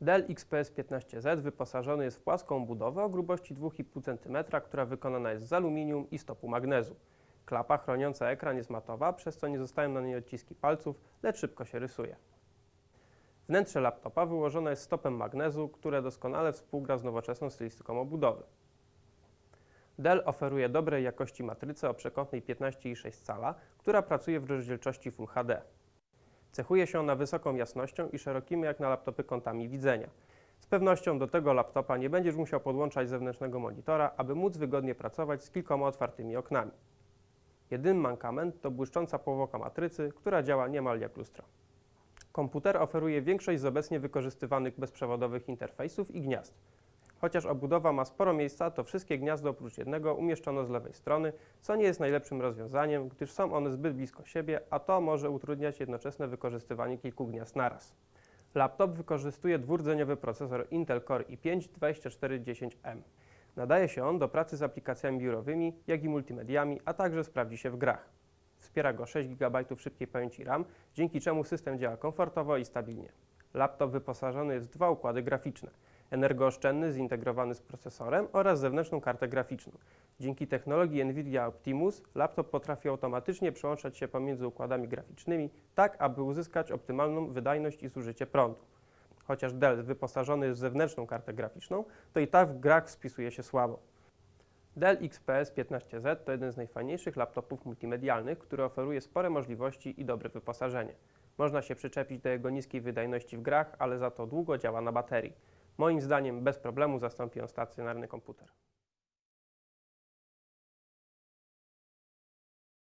Dell XPS 15Z wyposażony jest w płaską budowę o grubości 2,5 cm, która wykonana jest z aluminium i stopu magnezu. Klapa chroniąca ekran jest matowa, przez co nie zostają na niej odciski palców, lecz szybko się rysuje. Wnętrze laptopa wyłożone jest stopem magnezu, które doskonale współgra z nowoczesną stylistyką obudowy. Dell oferuje dobrej jakości matrycę o przekątnej 15,6 cala, która pracuje w rozdzielczości Full HD. Cechuje się ona wysoką jasnością i szerokimi jak na laptopy kątami widzenia. Z pewnością do tego laptopa nie będziesz musiał podłączać zewnętrznego monitora, aby móc wygodnie pracować z kilkoma otwartymi oknami. Jedyny mankament to błyszcząca powłoka matrycy, która działa niemal jak lustro. Komputer oferuje większość z obecnie wykorzystywanych bezprzewodowych interfejsów i gniazd. Chociaż obudowa ma sporo miejsca, to wszystkie gniazda oprócz jednego umieszczono z lewej strony, co nie jest najlepszym rozwiązaniem, gdyż są one zbyt blisko siebie, a to może utrudniać jednoczesne wykorzystywanie kilku gniazd naraz. Laptop wykorzystuje dwurdzeniowy procesor Intel Core i5 2410M. Nadaje się on do pracy z aplikacjami biurowymi, jak i multimediami, a także sprawdzi się w grach. Wspiera go 6 GB szybkiej pamięci RAM, dzięki czemu system działa komfortowo i stabilnie. Laptop wyposażony jest w dwa układy graficzne energooszczędny zintegrowany z procesorem oraz zewnętrzną kartę graficzną. Dzięki technologii NVIDIA Optimus laptop potrafi automatycznie przełączać się pomiędzy układami graficznymi, tak aby uzyskać optymalną wydajność i zużycie prądu. Chociaż Dell wyposażony jest w zewnętrzną kartę graficzną, to i tak w grach spisuje się słabo. Dell XPS 15Z to jeden z najfajniejszych laptopów multimedialnych, który oferuje spore możliwości i dobre wyposażenie. Można się przyczepić do jego niskiej wydajności w grach, ale za to długo działa na baterii. Moim zdaniem bez problemu zastąpi on stacjonarny komputer.